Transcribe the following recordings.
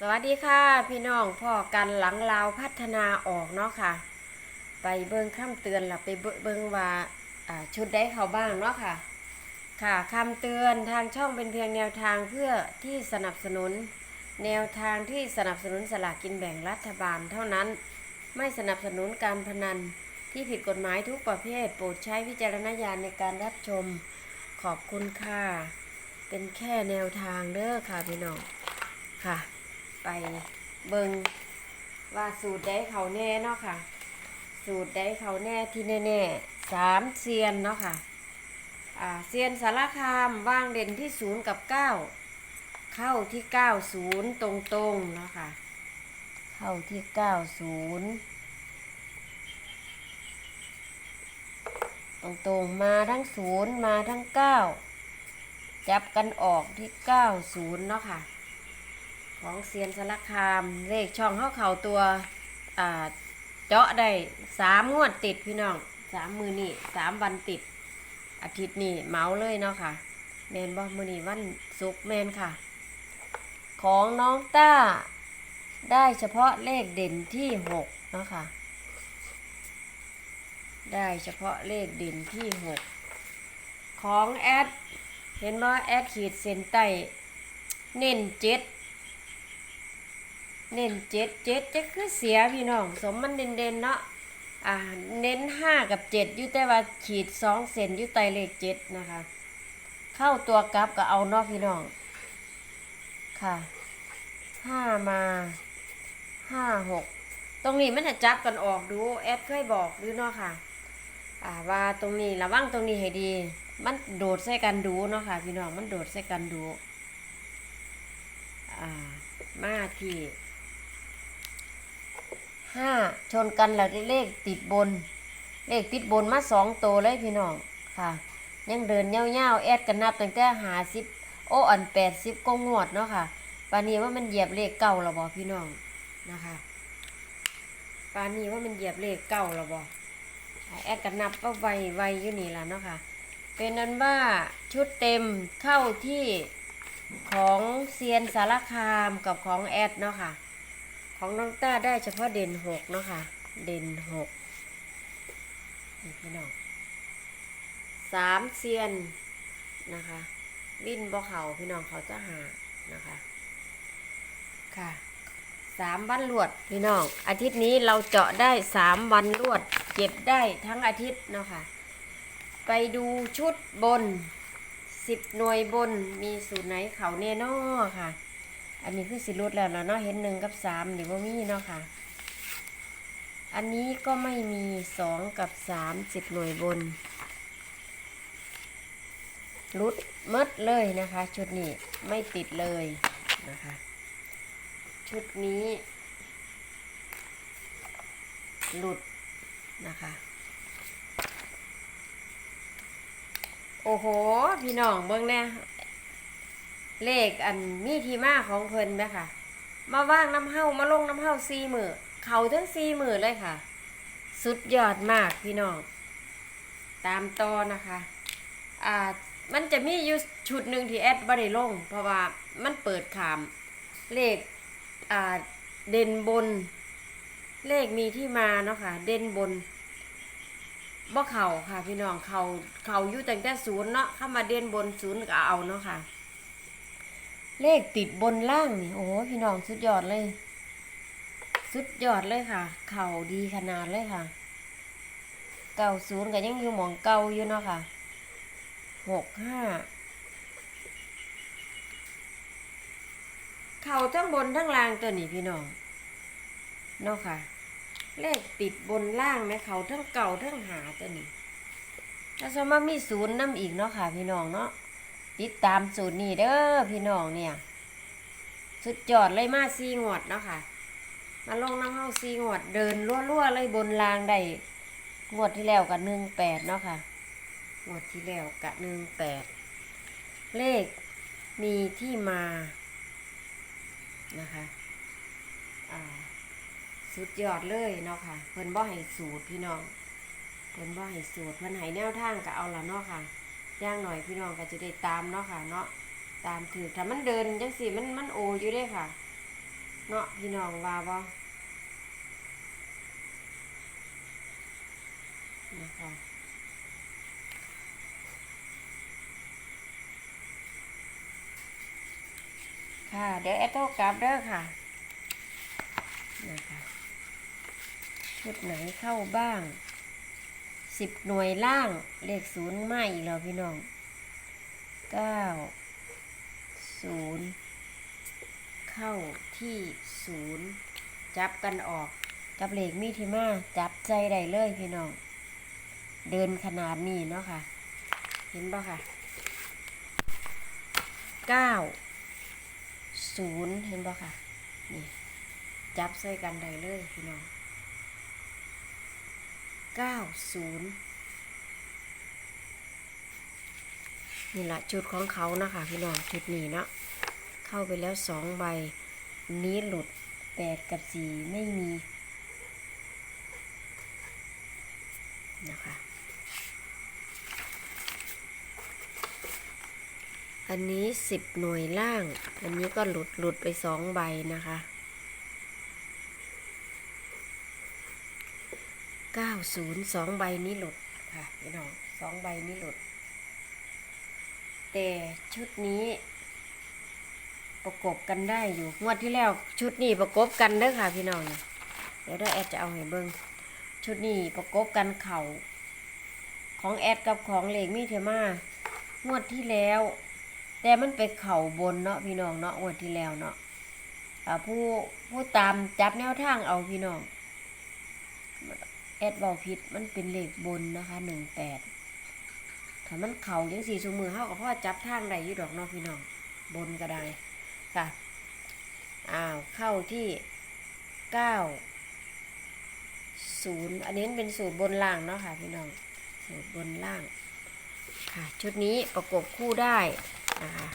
สวัสดีค่ะ พี่น้องพ่อกันหลังลาวพัฒนาออกเนาะค่ะ ไปเบิ่งคำเตือนหลับไปเบิ่งเบิงว่าอ่าชุดได้เขาบ้างเนาะค่ะ ค่ะคำเตือนทางช่องเป็นเพียงแนวทางเพื่อที่สนับสนุน แนวทางที่สนับสนุนสลากกินแบ่งรัฐบาลเท่านั้น ไม่สนับสนุนการพนันที่ผิดกฎหมายทุกประเภทโปรดใช้วิจารณญาณในการรับชมขอบคุณค่ะ เป็นแค่แนวทางเด้อค่ะพี่น้องค่ะ ไปเบิงว่าสูตรได้เขาแน่เนาะค่ะ สูตรได้เขาแน่ที่แน่ๆสามเซียนเนาะค่ะอ่าเซียนสารคามว่างเด่นที่ศูนย์กับเก้าเข้าที่เก้าศูนย์ตรงๆเนาะค่ะ เข้าที่เก้าศูนย์ตรงๆมาทั้งศูนย์มาทั้งเก้าจับกันออกที่เก้าศูนย์เนาะค่ะ ของเซียนสารคาม เลขช่องเข้าเข่าตัวอ่าเจาะได้สามงวดติดพี่น้องสามมือนี่สามวันติด อาทิตย์นี่เมาเลยเนาะค่ะ แมนบ่มือนี่วันศุกแมนค่ะ ของน้องต้า ได้เฉพาะเลขเด่นที่หกเนาะค่ะ ได้เฉพาะเลขเด่นที่หกของแอด เห็นว่าแอดขีดเส้นใต้เน้นเจ็ด เน้นเจ็ดเจ็ดจะคือเสียพี่น้อง สมมันเด่นเด่นเนาะอ่าเน้นห้ากับเจ็ดอยู่แต่ว่าขีดสองเซนอยู่ใต้เลขเจ็ดนะคะ เข้าตัวกลับก็เอาเนาะพี่น้อง ค่ะห้ามาห้าหกตรงนี้มันจะจับกันออกดูแอดเคยบอกดูเนาะค่ะ อ่าว่าตรงนี้ระวังตรงนี้ให้ดี มันโดดใส่กันดูเนาะค่ะ พี่น้องมันโดดใส่กันดู อ่ามาที่ ห้าชนกันแล้วเลขติดบน เลขติดบนมาสองตัวเลยพี่น้องค่ะ ยังเดินเงี้ยวๆแอดกันนับตั้งแต่หาสิบโอ้อันแปดสิบก็งวดเนาะค่ะปานี้ว่ามันเหยียบเลขเก้าแล้วบอพี่น้องนะคะปานี้ว่ามันเหยียบเลขเก้าแล้วบอแอดกันนับว่าไวไวอยู่นี่ละเนาะค่ะ เป็นนั้นว่าชุดเต็มเข้าที่ของเซียนสารคามกับของแอดเนาะค่ะ ของน้องต้าได้เฉพาะเด่นหกเนาะค่ะ เด่นหกนี่พี่น้องสามเซียนนะคะวินบ่เขาพี่น้องเขาจะหานะคะ ค่ะสามวันรวดพี่น้อง อาทิตย์นี้เราเจาะได้สามวันรวด เก็บได้ทั้งอาทิตย์เนาะค่ะ ไปดูชุดบนสิบหน่วยบนมีสูตรไหนเขาเน่นอค่ะ อันนี้คือสิรุดแล้วนะเนาะเห็นหนึ่งกับสามนี่ว่ามีเนาะค่ะ อันนี้ก็ไม่มีสองกับสามสิบหน่วยบนรุดมดเลยนะคะ ชุดนี้ไม่ติดเลยนะคะ ชุดนี้หลุดนะคะ โอ้โห พี่น้องเบิ่งแน่ เลขอันมีที่มาของเพิ่นไหมค่ะ มาว่างน้ำเห้ามาลงน้ำเห้าซีมือเขาทั้งซีมือเลยค่ะ สุดยอดมากพี่น้อง ตามต่อนะคะอ่ามันจะมีอยู่ชุดหนึ่งที่แอดบ่ได้ลง เพราะว่ามันเปิดขาม เลขอ่าเด่นบน เลขมีที่มาเนาะค่ะ เด่นบนบ่เข่าค่ะ พี่น้องเขาเขาอยู่ตั้งแต่ศูนย์เนาะเข้ามาเด่นบนศูนย์ก็เอาเนาะค่ะ เลขติดบนล่างนี่โอ้โหพี่น้องสุดยอดเลย สุดยอดเลยค่ะ เข่าดีขนาดเลยค่ะเก่าศูนย์ก็ยังอยู่หมองเก่าอยู่เนาะค่ะหกห้าเข่าทั้งบนทั้งล่างตัวนี้พี่น้องเนาะค่ะ เลขติดบนล่างไหมเขาทั้งเก่าทั้งหาตัวนี้ถ้าสมมติมีศูนย์น้ำอีกเนาะค่ะ พี่น้องเนาะ ติดตามศูนย์นี่เด้อพี่น้องเนี่ย สุดยอดเลยมาซีงวดเนาะค่ะ มาลงน้ำเฮาซีงวดเดินรั่วๆเลยบนรางได้งวดที่แล้วกับหนึ่งแปดเนาะค่ะงวดที่แล้วกับหนึ่งแปดเลขมีที่มานะคะสุดยอดเลยเนาะค่ะเพิ่นบ่ให้สูตรพี่น้องเพิ่นบ่ให้สูตรเพิ่นให้แนวทางก็เอาละเนาะค่ะ ย่างหน่อยพี่น้องก็จะได้ตามเนาะค่ะ เนาะตามถือถ้ามันเดินจังสิมันมันโออยู่เด้ค่ะ เนาะพี่น้องว่าบ่นะคะค่ะ เดี๋ยวแอตโต้กลับเด้อค่ะนะคะชุดไหนเข้าบ้าง สิบหน่วยล่าง เลขศูนย์ไม่อีกแล้วพี่น้องเก้าศูนย์เข้าที่ศูนย์จับกันออกกับเหลขมีที่มาจับใจได้เลยพี่น้อง เดินขนาดนี้เนาะค่ะ เห็นป่ะค่ะเก้าศูนย์เห็นป่ะค่ะ นี่ จับใส่กันได้เลยพี่น้อง เก้าศูนย์นี่แหละชุดของเขานะคะพี่น้องชุดนี้เนาะเข้าไปแล้วสองใบ นี้หลุดแปดกับสี่ไม่มีนะคะอันนี้สิบหน่วยล่าง อันนี้ก็หลุดหลุดไปสองใบนะคะ เก้าศูนย์สองใบนี้หลุดค่ะพี่น้องสองใบนี้หลุด แต่ชุดนี้ประกบกันได้อยู่งวดที่แล้วชุดนี้ประกบกันเด้อค่ะพี่น้องนี่เดี๋ยวได้แอดจะเอาให้เบิ้งชุดนี้ประกบกันเข่าของแอดกับของเหล็กมีเทมางวดที่แล้ว แต่มันไปเข่าบนเนาะพี่น้องเนาะงวดที่แล้วเนาะผู้ผู้ตามจับแนวทางเอาพี่น้อง อดบอกผิดมันเป็นเลขบนนะคะหนึ่งแปดถ้ามันเข่ายังสี่สมือเท่ากับพ่อจับทางใดอยู่ดอกนาะพี่น้อง บนก็ได้ค่ะ อ้าว เข้าที่เก้าศูนย์อันนี้เป็นสูตรบนล่างเนาะค่ะพี่น้อง สูตรบนล่าง ค่ะ ชุดนี้ประกบคู่ได้นะคะ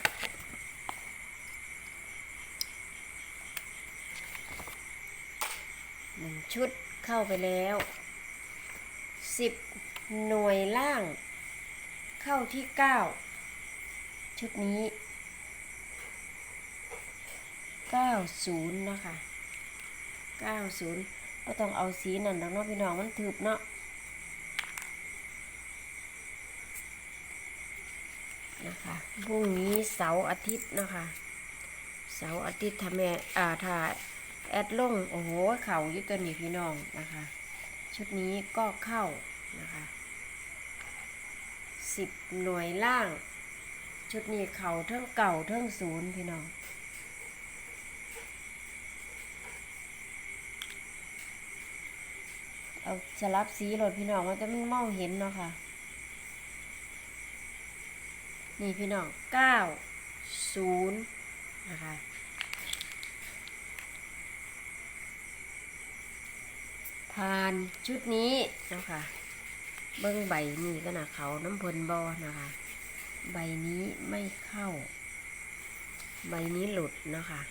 หนึ่งชุดเข้าไปแล้ว สิบหน่วยล่าง เข้าที่เก้าชุดนี้เก้าศูนย์นะคะเก้าศูนย์ก็ต้องเอาสีนั่นดอกเนาะพี่น้องมันทึบเนาะนะคะพรุ่งนี้เสาร์อาทิตย์นะคะ เสาร์อาทิตย์ทำแม่อ่าถ่ายแอดลง โอ้โห เข่ายุตัวนี้พี่น้องนะคะ ชุดนี้ก็เข้า นะคะสิบหน่วยล่าง ชุดนี้เขาเท่งเก่าเท่งศูนย์พี่น้องเอาสลับสีรถพี่น้องมันจะไม่มองเห็นเนาะค่ะ นี่พี่น้องเก้าศูนย์นะคะผ่านชุดนี้เนาะคะ เบิ้งใบนี้ก็นะเขาน้ำพลบอนะคะ ใบนี้ไม่เข้า ใบนี้หลุดเนาะคะ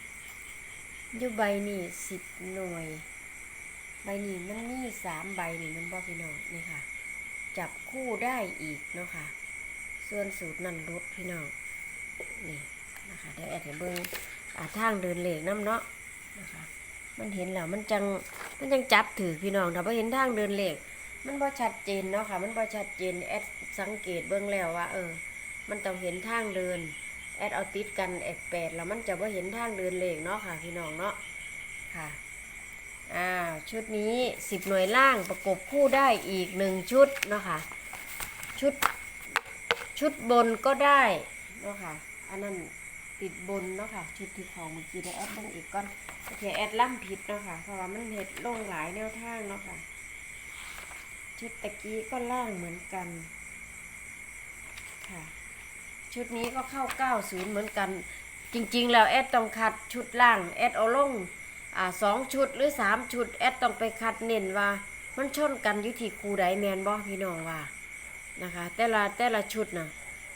อยุใบนี้สิบหน่วย ใบนี้มันมีสามใบนี่มันบอพี่น้องนี่ค่ะ จับคู่ได้อีกเนาะค่ะ ส่วนสูตรนั่นลดพี่น้องนี่นะคะเดี๋ยวแอดให้เบิ้งอ่าทางเดินเหล็กน้ำเนาะนะคะ มันเห็นแล้วมันจังมันจังจับถือพี่น้องถ้าไ่เห็นทางเดินเหล็ก มันบ่ชัดเจนเนาะค่ะ มันบ่ชัดเจนแอดสังเกตเบิ้องแล้วว่า เออ มันต้องเห็นทางเดิน แอดเอาติดกันแอดแปดแล้วมันจะว่าเห็นทางเดินเล็กเนาะค่ะพี่น้องเนาะค่ะอ่าชุดนี้สิบหน่วยล่างประกบคู่ได้อีกหนึ่งชุดเนาะค่ะชุดชุดบนก็ได้เนาะค่ะอันนั้นติดบนเนาะค่ะชุดที่เขาเมื่อกี้ได้แอดลงอีกก้อนโอเคแอดล่ำผิดเนาะค่ะเพราะว่ามันเห็ดลงหลายแนวทางเนาะค่ะ ชุดตะกี้ก็ล่างเหมือนกันค่ะชุดนี้ก็เข้า 90 เหมือนกัน จริงๆ แล้วแอดต้องคัดชุดล่างแอดเอาลงอ่าสองชุดหรือสามชุดแอดต้องไปคัดเน้นว่า มันชนกันยุทีคูใดแมนบ่พี่น้องว่านะคะ แต่ละแต่ละชุดน่ะ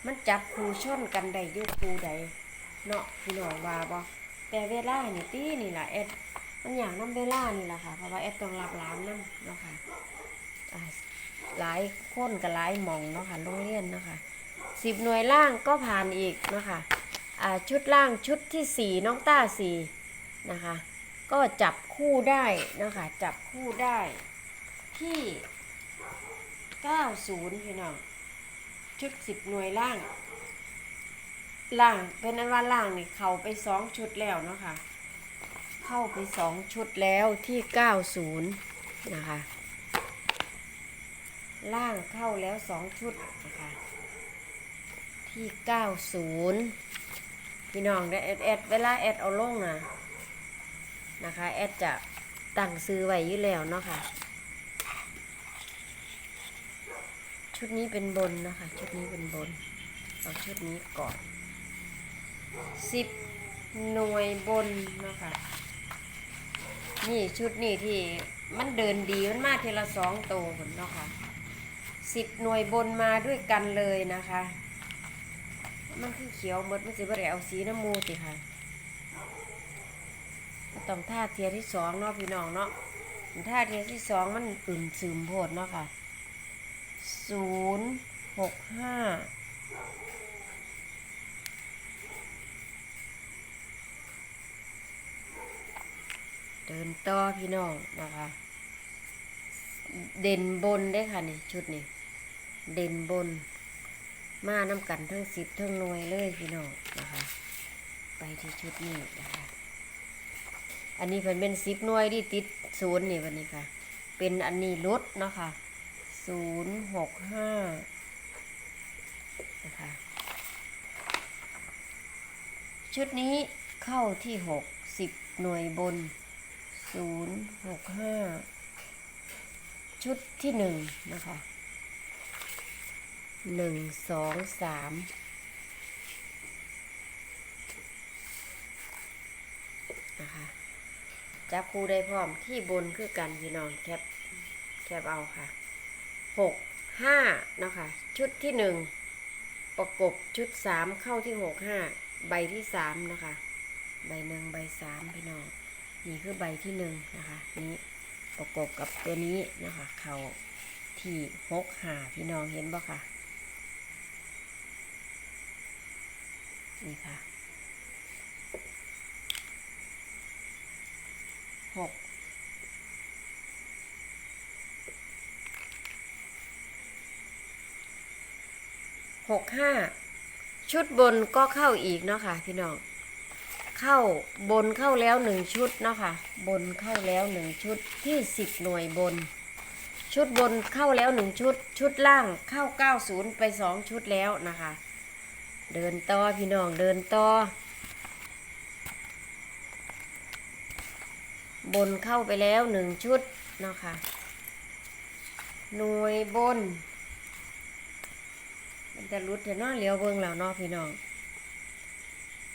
มันจับคูชนกันได้ยุคูใดเนาะพี่น้องว่าบ่แต่เวลานี่ตีนี่แหละแอดมันอย่างน้ำเวลานี่แหละค่ะเพราะว่าแอดต้องรับร้านน้ำเนาะค่ะอ่า หลายคนกับหลายหมองเนาะค่ะโรงเรียนเนาะค่ะสิบหน่วยล่างก็ผ่านอีกเนาะค่ะอ่าชุดล่างชุดที่สี่น้องต้าสี่นะคะ ก็จับคู่ได้นะคะจับคู่ได้ที่90พี่น้องชุด10หน่วยล่าง ล่างเป็นอันว่าล่างนี่เข้าไป2ชุดแล้วเนาะค่ะเข้าไป2ชุดแล้วที่90นะคะ ล่างเข้าแล้ว2ชุดนะคะที่90พี่น้องได้แอดแอดเวลาแอดเอาลงนะนะคะแอดจะตั้งซื้อไว้อยู่แล้วเนาะค่ะ ชุดนี้เป็นบนนะคะ ชุดนี้เป็นบน เอาชุดนี้ก่อนสิบหน่วยบนนะคะ นี่ชุดนี้ที่มันเดินดีมันมาทีละสองตัวผลเนาะค่ะ สิบหน่วยบนมาด้วยกันเลยนะคะ มันคือเขียวหมดมันสิบ่ได้เอาสีน้ำมูติค่ะต้องท่าเทียที่สองเนาะพี่น้องเนาะท่าเทียที่สองมันอึมซึมโพดเนาะค่ะศูนย์หกห้าเดินต่อพี่น้องนะคะ เด่นบนได้ค่ะนี่ชุดนี้ เด่นบน มาน้ำกันทั้งสิบทั้งหน่วยเลยพี่น้องนะคะ ไปที่ชุดนี้นะคะ อันนี้เพิ่นเป็นสิบหน่วยที่ติดศูนย์นี่วันนี้ค่ะ เป็นอันนี้ลดเนาะค่ะศูนย์หกห้านะคะชุดนี้เข้าที่หกสิบหน่วยบนศูนย์หกห้าชุดที่หนึ่งนะคะ หนึ่งสองสามนะคะจับคู่ได้พร้อมที่บนคือกันพี่น้องแคปแคปเอาค่ะหกห้านะคะชุดที่หนึ่งประกบชุดสามเข้าที่หกห้าใบที่สามนะคะใบหนึ่งใบสามพี่น้องนี่คือใบที่หนึ่งนะคะนี้ประกบกับตัวนี้นะคะ เขาที่หกหาพี่น้องเห็นบ่ค่ะ นี่ค่ะหกหกห้าชุดบนก็เข้าอีกเนาะค่ะพี่น้องเข้าบนเข้าแล้วหนึ่งชุดเนาะค่ะ บนเข้าแล้วหนึ่งชุดที่สิบหน่วยบน ชุดบนเข้าแล้วหนึ่งชุด ชุดล่างเข้าเก้าศูนย์ไปสองชุดแล้วนะคะ เดินต่อพี่น้องเดินต่อ บนเข้าไปแล้วหนึ่งชุดเนาะค่ะ หน่วยบน มันจะรุดเดี๋ยวนาะเลี้ยวเบิ่งแล้วนาะพี่น้อง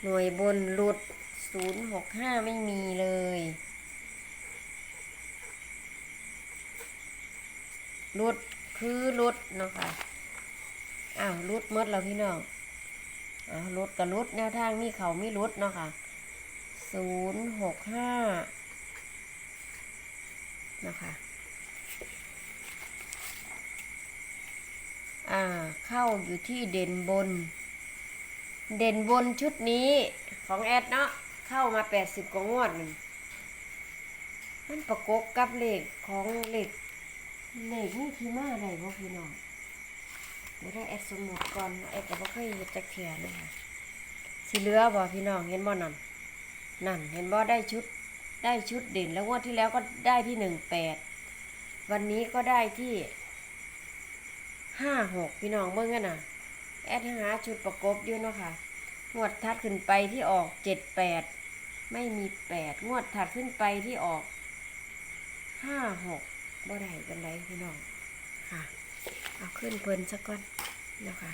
หน่วยบนรุดศูนย์หกห้าไม่มีเลยรุดคือรุดเนาะค่ะ อ้าวรุดมดแล้วพี่น้อง อ่าลดกับลดแนวทางมีเขามีลดเนาะค่ะศูนย์หกห้านะคะอ่าเข้าอยู่ที่เด่นบน เด่นบนชุดนี้ของแอดเนาะเข้ามาแปดสิบกว่างวดหนึ่งมันประกบกับเหลขของเหลขเหลขนี่ที่มาได้บ่พี่น้อง เดี๋ยวได้แอดสมุดก่อนแอดจะบ่เคยเฮ็ดจักเทียเลยค่ะสิเหลือบ่พี่น้องเห็นบ่นั่นนั่นเห็นบ่ได้ชุดได้ชุดเด่นแล้วงวดที่แล้วก็ได้ที่หนึ่งแปดวันนี้ก็ได้ที่ห้าหกพี่น้องเบิ่งกันน่ะแอดหาชุดประกบอยู่เนาะค่ะงวดถัดขึ้นไปที่ออกเจ็ดแปดไม่มีแปดงวดถัดขึ้นไปที่ออกห้าหกบ่ได้เป็นไรพี่น้องค่ะ เอาขึ้นเพิ่นสักก่อนนะคะ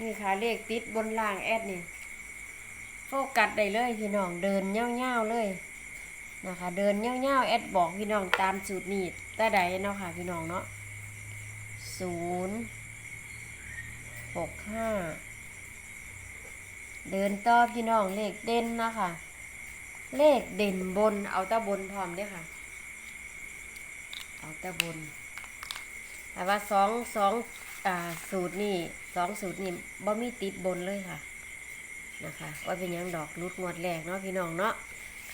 นี่ค่ะเลขติดบนล่างแอดนี่โฟกัสได้เลยพี่น้องเดินเง่าๆเลยนะคะ เดินเง่าๆแอดบอกพี่น้องตามสูตรนี้แต่ใดเนาะค่ะพี่น้องเนาะศูนย์หกห้าเดินต่อพี่น้องเลขเด่นนะคะ เลขเด่นบนเอาตะบนพร้อมเด้อค่ะ เอาตะบน แต่ว่าสองสองอ่าสูตรนี่สองสูตรนี่บ่มีติดบนเลยค่ะนะคะว่าเป็นยังดอกรุดงวดแรกเนาะพี่น้องเนาะ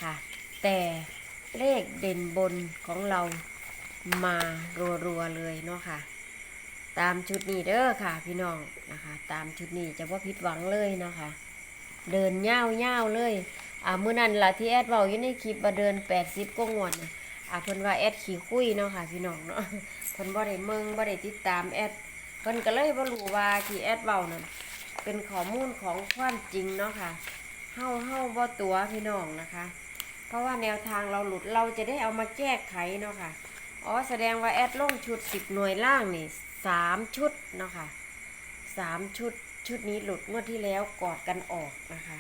ค่ะ แต่เลขเด่นบนของเรามารัวๆเลยเนาะค่ะ ตามชุดนี้เด้อค่ะ พี่น้องนะคะ ตามชุดนี้จะว่าผิดหวังเลยเนาะค่ะ เดินเย่าวย่าเลยอ่ามื้อนั้นล่ะที่แอดเว้าอยู่ในคลิปว่าเดิน 80ก็งวดนะ อ่าเพิ่นว่าแอดขี้คุยเนาะค่ะพี่น้องเนาะเพิ่นบ่ได้เมืองบ่ได้ติดตามแอดเพิ่นก็เลยบ่รู้ว่าที่แอดเว้านั่นเป็นข้อมูลของความจริงเนาะค่ะเฮาเฮาบ่ตัวพี่น้องนะคะ เพราะว่าแนวทางเราหลุดเราจะได้เอามาแก้ไขเนาะค่ะอ๋อแสดงว่าแอดลงชุด10หน่วยล่างนี่สามชุดเนาะค่ะสามชุดชุดนี้หลุดงวดที่แล้วกอดกันออกนะคะ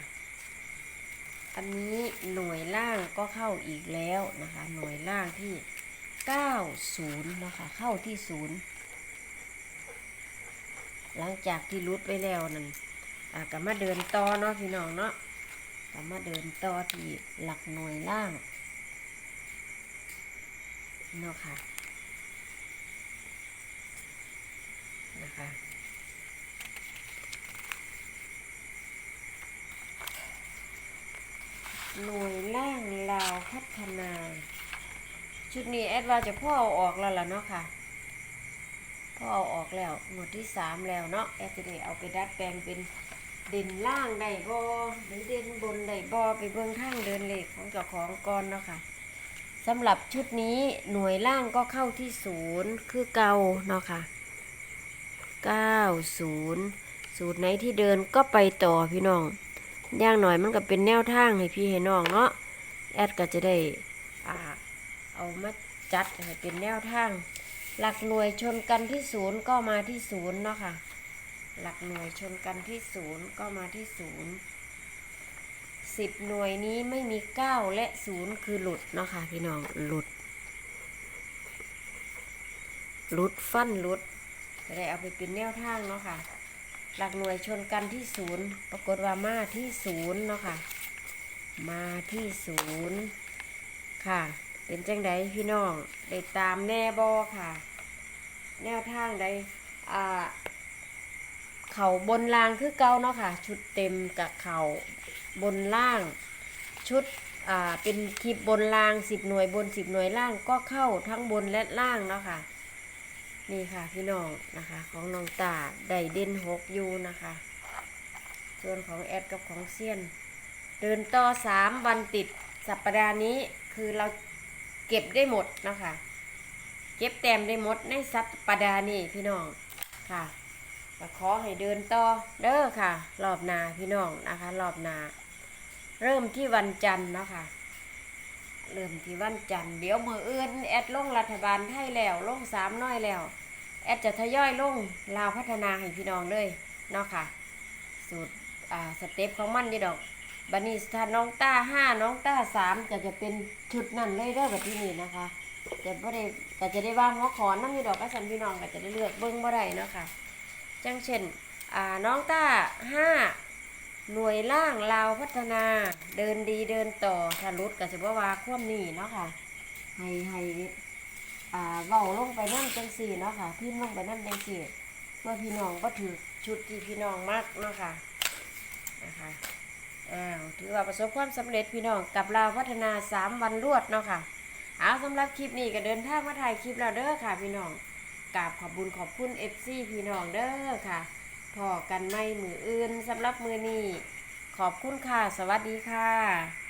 อันนี้หน่วยล่างก็เข้าอีกแล้วนะคะ หน่วยล่างที่ 90นะคะเข้าที่ศูนย์หลังจากที่รุดไปแล้วนั่นอะก็มาเดินต่อเนาะพี่น้องเนาะก็มาเดินต่อที่หลักหน่วยล่างเนาะค่ะนะคะ หน่วยล่างลาวพัฒนา ชุดนี้แอดว่าจะพ่อเอาออกแล้วล่ะเนาะค่ะพ่อเอาออกแล้วหมวดที่สามแล้วเนาะแอดจะได้เอาไปดัดแปลงเป็นเด่นล่างได้บอหรือเด่นบนได้บอไปเบื้องทางเดินเหลขของเจ้าของก่อนเนาะค่ะสำหรับชุดนี้หน่วยล่างก็เข้าที่ศูนย์คือเก่าเนาะค่ะเก้าศูนย์สูตรไหนที่เดินก็ไปต่อพี่น้อง อย่างหน่อยมันก็เป็นแนวทางให้พี่ให้น้องเนาะแอดก็จะได้อ่าเอามาจัดให้เป็นแนวทาง หลักหน่วยชนกันที่ศูนย์ก็มาที่ศูนย์เนาะค่ะ หลักหน่วยชนกันที่ศูนย์ก็มาที่ศูนย์สิบหน่วยนี้ไม่มีเก้าและศูนย์คือหลุดเนาะค่ะพี่น้องหลุดหลุดฟันหลุดจะได้เอาไปเป็นแนวทางเนาะค่ะ หลักหน่วยชนกันที่ศูนย์ปรากฏว่ามาที่ศูนย์เนาะค่ะ มาที่ศูนย์ค่ะ เป็นจังไดพี่น้องได้ตามแน่บอค่ะ แนวทางใดอ่าเข่าบนล่างคือเก่าเนาะค่ะ ชุดเต็มกับเข่าบนล่าง ชุดอ่าเป็นคลิปบนล่างสิบหน่วยบนสิบหน่วยล่างก็เข้าทั้งบนและล่างเนาะค่ะ นี่ค่ะพี่น้องนะคะ ของน้องตาได้เด่นหกยูนะคะ ส่วนของแอดกับของเซียน เดินต่อสามวันติดสัปดาห์นี้คือเราเก็บได้หมดนะคะ เก็บแต้มได้หมดในสัปดาห์นี้พี่น้องค่ะก็ขอให้เดินต่อเด้อค่ะ รอบนาพี่น้องนะคะ รอบนา เริ่มที่วันจันทร์เนาะค่ะ เริ่มที่วันจันทร์เดี๋ยวมืออื่น แอดลงรัฐบาลไทยแล้วลงสามน้อยแล้ว แอดจะทยอยลงลาวพัฒนาให้พี่น้องเลยเนาะค่ะ สูตรอ่าสเต็ปของมันอยี่ดอกบันนี้ถ้าน้องต้าห้าน้องต้าสามก็จะเป็นชุดนั่นเลยเด้อแบบที่นี่นะคะจะบ่ได้ก็จะได้วางหัวขอนน้ำอยี่ดอกก็สันพี่น้องก็จะได้เลือกเบิ้งบ่ได้เนาะค่ะจังเช่นอ่าน้องต้าห้า หน่วยล่างลาวพัฒนาเดินดีเดินต่อถ้ารุดก็จะบ่ว่าควมนี่เนาะค่ะให้ให้อ่าเว้าลงไปนั่นจังสี่เนาะค่ะพิมพ์ลงไปนั่นจังสี่เพื่อพี่น้องก็ถือชุดที่พี่น้องมักเนาะค่ะนะคะอ้าวถือว่าประสบความสำเร็จพี่น้องกับเราวพัฒนาสามวันรวดเนาะค่ะเอาสำหรับคลิปนี้ก็เดินทางมาถ่ายคลิปแล้วเด้อค่ะ พี่น้องกราบขอบบุญขอบคุณเอฟซีพี่น้องเด้อค่ะ พอกันไม่มืออื่นสำหรับมือนี้ ขอบคุณค่ะ สวัสดีค่ะ